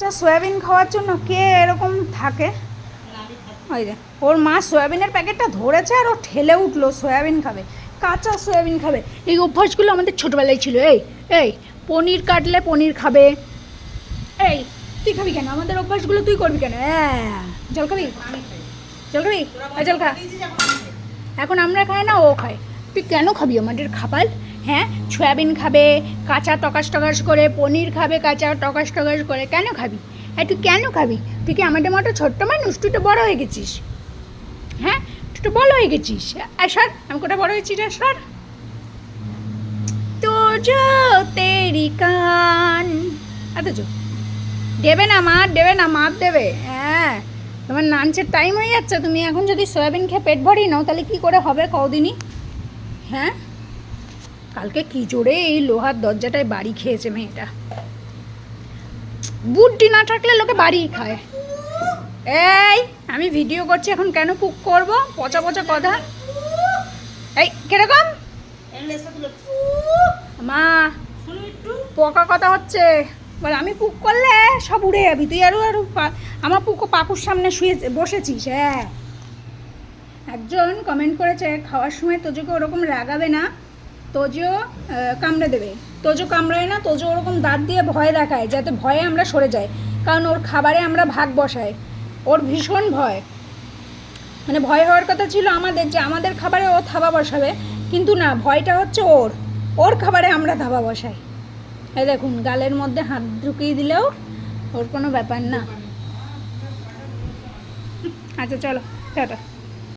আচ্ছা সয়াবিন খাওয়ার জন্য কে এরকম থাকে? ওই যে, ওর মা সয়াবিনের প্যাকেটটা ধরেছে আর ও ঠেলে উঠল, সয়াবিন খাবে, কাঁচা সয়াবিন খাবে। এই অভ্যাসগুলো আমাদের ছোটোবেলায় ছিল। এই এই, পনির কাটলে পনির খাবে। এই, তুই খাবি কেন? আমাদের অভ্যাসগুলো তুই করবি কেন? হ্যাঁ জল খাবি জল খাবি জল খা এখন আমরা খাই না, ও খায়। তুই কেন খাবি আমাদের খাবার? হ্যাঁ? সয়াবিন খাবে, কাঁচা টকাস টকাস করে, পনির খাবে, কাঁচা টকাস টকাস করে, কেন খাবি? হ্যাঁ তুই কেন খাবি? তুই কি আমাদের মতো ছোট্ট মানুষ? তুই তো বড় হয়ে গেছিস। হ্যাঁ? তুই তো বড় হয়ে গেছিস। আর সর, আমি কোটা বড় হয়েছি রে? সর। তো তেরি কান। অথচ দেবে না মা, দেবে না, মাপ দেবে। হ্যাঁ তোমার লাঞ্চের টাইম হয়ে যাচ্ছে। তুমি এখন যদি সয়াবিন খেয়ে পেট ভরিয়ে নাও, তাহলে কি করে হবে কদিনই হ্যাঁ? কালকে কি জোরে এই লোহার দরজাটায় বাড়ি খেয়েছে মেয়েটা। বুদ্ধি না থাকলে লোকে বাড়ি খায়। এই, আমি ভিডিও করছি, এখন কেন কুক করব? পচা পচা কথা। এই, কীরকম? মা, পোকা কথা হচ্ছে। বলে, আমি পুক করলে সব উড়ে যাবি। তুই আরও পা- আমার পুকো পাকুর সামনে শুয়ে বসেছিস হ্যাঁ। একজন কমেন্ট করেছে, খাওয়ার সময় তোজোকে ওরকম রাগাবে না। তোজো কামড়ে দেবে। তোজো কামড়ায় না, তোজো ওরকম দাঁত দিয়ে ভয় দেখায়, যাতে ভয়ে আমরা সরে যাই। কারণ ওর খাবারে আমরা ভাগ বসাই। ওর ভীষণ ভয়। মানে ভয় হওয়ার কথা ছিল আমাদের যে আমাদের খাবারে ও থাবা বসাবে, কিন্তু না, ভয়টা হচ্ছে ওর। ওর খাবারে আমরা ধাবা বসাই। এই দেখুন, গালের মধ্যে হাত ঢুকিয়ে দিলেও ওর কোনো ব্যাপার না। আচ্ছা চলো, টাটা।